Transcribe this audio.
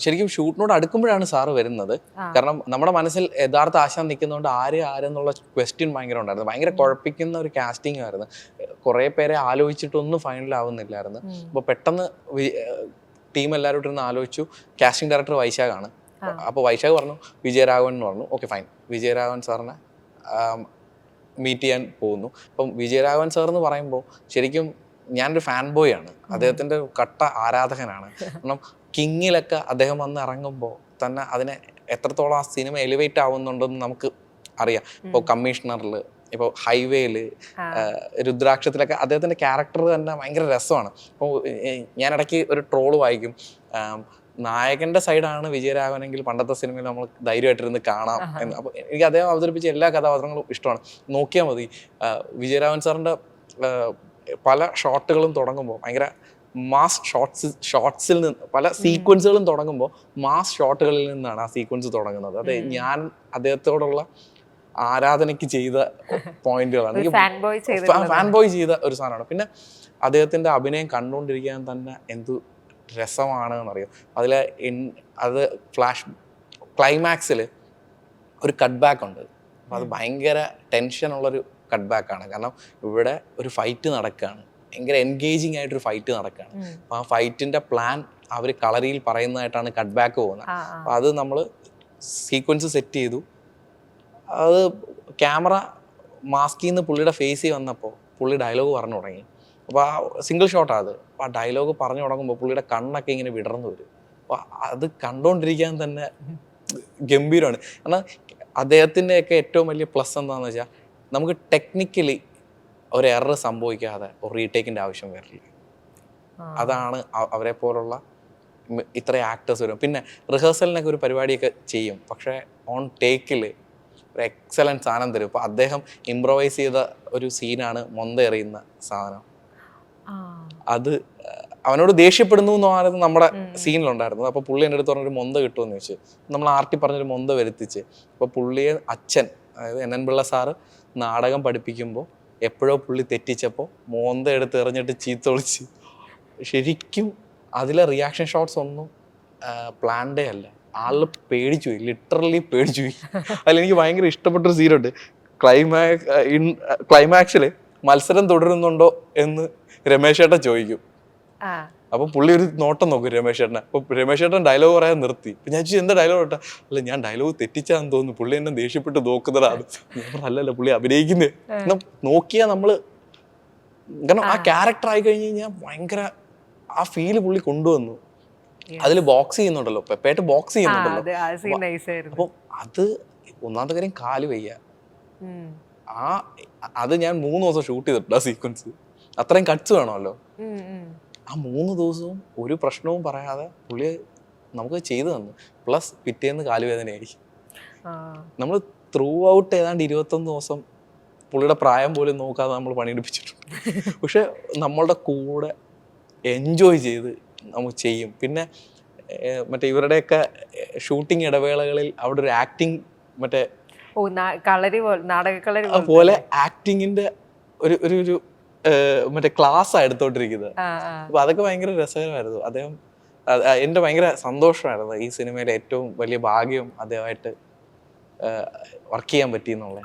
ശരിക്കും ഷൂട്ടിനോട് അടുക്കുമ്പോഴാണ് സാറ് വരുന്നത്. കാരണം നമ്മുടെ മനസ്സിൽ യഥാർത്ഥ ആശാൻ നിൽക്കുന്നതുകൊണ്ട് ആര് ആരെന്നുള്ള ക്വസ്റ്റ്യൻ ഭയങ്കര ഉണ്ടായിരുന്നു. ഭയങ്കര കുഴപ്പിക്കുന്ന ഒരു കാസ്റ്റിംഗ് ആയിരുന്നു. കുറെ പേരെ ആലോചിച്ചിട്ടൊന്നും ഫൈനൽ ആവുന്നില്ലായിരുന്നു. ഉം. അപ്പോൾ പെട്ടെന്ന് ടീം എല്ലാവരും ഇരുന്ന് ആലോചിച്ചു. കാസ്റ്റിംഗ് ഡയറക്ടർ വൈശാഖാണ്. ആണ് അപ്പോൾ വൈശാഖ് പറഞ്ഞു വിജയരാഘവൻ എന്ന് പറഞ്ഞു. ഓക്കെ ഫൈൻ വിജയരാഘവൻ സാറിനെ മീറ്റ് ചെയ്യാൻ പോകുന്നു. അപ്പം വിജയരാഘവൻ സാർ എന്ന് പറയുമ്പോൾ ശരിക്കും ഞാനൊരു ഫാൻ ബോയ് ആണ് അദ്ദേഹത്തിന്റെ കട്ട ആരാധകനാണ്. കാരണം കിങ്ങിലൊക്കെ അദ്ദേഹം വന്ന് ഇറങ്ങുമ്പോൾ തന്നെ അതിനെ എത്രത്തോളം ആ സിനിമ എലിവേറ്റ് ആവുന്നുണ്ടെന്ന് നമുക്ക് അറിയാം. ഇപ്പോൾ കമ്മീഷണറിൽ ഇപ്പോൾ ഹൈവേയിൽ. രുദ്രാക്ഷത്തിലൊക്കെ അദ്ദേഹത്തിന്റെ ക്യാരക്ടർ തന്നെ ഭയങ്കര രസമാണ്. ഇപ്പോൾ ഞാൻ ഇടയ്ക്ക് ഒരു ട്രോൾ വായിക്കും. നായകന്റെ സൈഡാണ് വിജയരാഘവനെങ്കിൽ പണ്ടത്തെ സിനിമയിൽ നമ്മൾ ധൈര്യമായിട്ടിരുന്ന് കാണാം എന്ന്. അപ്പോൾ എനിക്ക് അദ്ദേഹം അവതരിപ്പിച്ച എല്ലാ കഥാപാത്രങ്ങളും ഇഷ്ടമാണ്. നോക്കിയാൽ മതി. വിജയരാഘവൻ സാറിന്റെ പല ഷോട്ടുകളും തുടങ്ങുമ്പോൾ ഭയങ്കര മാസ് ഷോർട്സ് ഷോർട്സിൽ നിന്ന് പല സീക്വൻസുകളും തുടങ്ങുമ്പോൾ മാസ് ഷോർട്ടുകളിൽ നിന്നാണ് ആ സീക്വൻസ് തുടങ്ങുന്നത്. അതെ ഞാൻ അദ്ദേഹത്തോടുള്ള ആരാധനയ്ക്ക് ചെയ്ത പോയിന്റുകളാണ്. ഫാൻ ബോയ് ചെയ്തിട്ടുള്ളത് ഫാൻ ബോയ് ചെയ്ത ഒരു സാധനമാണ്. പിന്നെ അദ്ദേഹത്തിന്റെ അഭിനയം കണ്ടുകൊണ്ടിരിക്കാൻ തന്നെ എന്തു രസമാണ് എന്നറിയാം. അതിലെ അത് ഫ്ലാഷ് ക്ലൈമാക്സിൽ ഒരു കട്ട് ബാക്ക് ഉണ്ട്. അപ്പം അത് ഭയങ്കര ടെൻഷനുള്ളൊരു കട്ട് ബാക്കാണ് കാരണം ഇവിടെ ഒരു ഫൈറ്റ് നടക്കുകയാണ് ഭയങ്കര എൻഗേജിങ് ആയിട്ടൊരു ഫൈറ്റ് നടക്കുകയാണ് അപ്പൊ ആ ഫൈറ്റിന്റെ പ്ലാൻ അവർ കളറിയിൽ പറയുന്നതായിട്ടാണ് കട്ട് ബാക്ക് പോകുന്നത്. അപ്പം അത് നമ്മൾ സീക്വൻസ് സെറ്റ് ചെയ്തു. അത് ക്യാമറ മാസ്കിൽ നിന്ന് പുള്ളിയുടെ ഫേസിൽ വന്നപ്പോൾ പുള്ളി ഡയലോഗ് പറഞ്ഞു തുടങ്ങി. അപ്പോൾ ആ സിംഗിൾ ഷോട്ടാണ് അത്. അപ്പോൾ ആ ഡയലോഗ് പറഞ്ഞു തുടങ്ങുമ്പോൾ പുള്ളിയുടെ കണ്ണൊക്കെ ഇങ്ങനെ വിടർന്നു വരും. അപ്പോൾ അത് കണ്ടുകൊണ്ടിരിക്കാൻ തന്നെ ഗംഭീരമാണ് കാരണം അദ്ദേഹത്തിന്റെയൊക്കെ ഏറ്റവും വലിയ പ്ലസ് എന്താണെന്ന് വെച്ചാൽ നമുക്ക് ടെക്നിക്കലി ഒരു എറർ സംഭവിക്കാതെ ഒരു റീടേക്കിന്റെ ആവശ്യം വരില്ല. അതാണ് അവരെ പോലുള്ള ഇത്ര ഇത്രയും ആക്ടേഴ്സ് വരും. പിന്നെ റിഹേഴ്സലിനൊക്കെ ഒരു പരിപാടിയൊക്കെ ചെയ്യും. പക്ഷേ ഓൺ ടേക്കിൽ ഒരു എക്സലന്റ് സാധനം തരും. ഇപ്പോൾ അദ്ദേഹം ഇംപ്രവൈസ് ചെയ്ത ഒരു സീനാണ് മൊന്ത എറിയുന്ന സാധനം. അത് അവനോട് ദേഷ്യപ്പെടുന്നു എന്ന് പറയുന്നത് നമ്മുടെ സീനിലുണ്ടായിരുന്നത് അപ്പോൾ പുള്ളി എന്റെ അടുത്ത് പറഞ്ഞൊരു മൊന്ത കിട്ടുമെന്ന് ചോദിച്ചു. നമ്മൾ ആർട്ടി പറഞ്ഞൊരു മൊന്ത വരുത്തിച്ച്. അപ്പോൾ പുള്ളിയെ അച്ഛൻ അതായത് എൻ എൻ പിള്ള സാറ് നാടകം പഠിപ്പിക്കുമ്പോൾ എപ്പോഴോ പുള്ളി തെറ്റിച്ചപ്പോൾ മോന്ത എടുത്ത് എറിഞ്ഞിട്ട് ചീത്തൊളിച്ച് ശരിക്കും അതിലെ റിയാക്ഷൻ ഷോട്ട്സ് ഒന്നും പ്ലാൻഡേ അല്ല. ആൾ പേടിച്ചു പോയി ലിറ്ററലി പേടിച്ചു പോയി. അതിലെനിക്ക് ഭയങ്കര ഇഷ്ടപ്പെട്ടൊരു സീനുണ്ട് ക്ലൈമാക് ക്ലൈമാക്സിൽ മത്സരം തുടരുന്നുണ്ടോ എന്ന് രമേശ് ഏട്ടൻ ചോദിക്കും. അപ്പൊ പുള്ളി ഒരു നോട്ടം നോക്കും രമേശ് ചേട്ടനെ അപ്പൊ രമേശ് ചേട്ടൻ ഡയലോഗ് പറയാൻ നിർത്തി. അപ്പൊ ഞാൻ ചോദിച്ചു എന്താ ഡയലോഗ് ഇട്ടാ അല്ല ഞാൻ ഡയലോഗ് തെറ്റിച്ചാന്ന് തോന്നുന്നു. പുള്ളി എന്നെ ദേഷ്യപ്പെട്ട് നോക്കുന്നതാണ് ഞാൻ അല്ലല്ല പുള്ളി അഭിനയിക്കുന്നേ. നോക്കിയാ നമ്മൾ കാരണം ആ ക്യാരക്ടർ ആയി കഴിഞ്ഞ് കഴിഞ്ഞാൽ ഭയങ്കര ആ ഫീൽ പുള്ളി കൊണ്ടുവന്നു. അതിൽ ബോക്സ് ചെയ്യുന്നുണ്ടല്ലോ. പെപ്പേട്ട് ബോക്സ് ചെയ്യുന്നുണ്ടല്ലോ. അപ്പം അത് ഒന്നാമത്തെ കാര്യം കാൽ വയ്യ. ആ അത് ഞാൻ മൂന്ന് ദിവസം ഷൂട്ട് ചെയ്തിട്ടുണ്ട് ആ സീക്വൻസ് അത്രയും കട്ട്സ് വേണമല്ലോ. ആ മൂന്ന് ദിവസവും ഒരു പ്രശ്നവും പറയാതെ പുള്ളി നമുക്ക് ചെയ്തു തന്നു. പ്ലസ് പിറ്റേന്ന് കാലുവേദനയായി. നമ്മൾ ത്രൂ ഔട്ട് ഏതാണ്ട് ഇരുപത്തൊന്ന് ദിവസം പുള്ളിയുടെ പ്രായം പോലും നോക്കാതെ നമ്മൾ പണിയെടുപ്പിച്ചിട്ടുണ്ട്. പക്ഷെ നമ്മളുടെ കൂടെ എൻജോയ് ചെയ്ത് നമുക്ക് ചെയ്യും. പിന്നെ മറ്റേ ഇവരുടെയൊക്കെ ഷൂട്ടിംഗ് ഇടവേളകളിൽ അവിടെ ഒരു ആക്ടിങ് മറ്റേ കളരി പോലെ നാടക കളരി പോലെ ആക്ടിങ്ങിന്റെ ഒരു ഒരു മറ്റേ ക്ലാസ് എടുത്തോണ്ടിരിക്കുന്നത് ആ, എടുത്തോണ്ടിരിക്കുന്നത് അപ്പൊ അതൊക്കെ ഭയങ്കര രസകരമായിരുന്നു. അദ്ദേഹം എന്റെ ഭയങ്കര സന്തോഷമായിരുന്നു ഈ സിനിമയിലെ ഏറ്റവും വലിയ ഭാഗ്യം അദ്ദേഹമായിട്ട് വർക്ക് ചെയ്യാൻ പറ്റി എന്നുള്ളത്.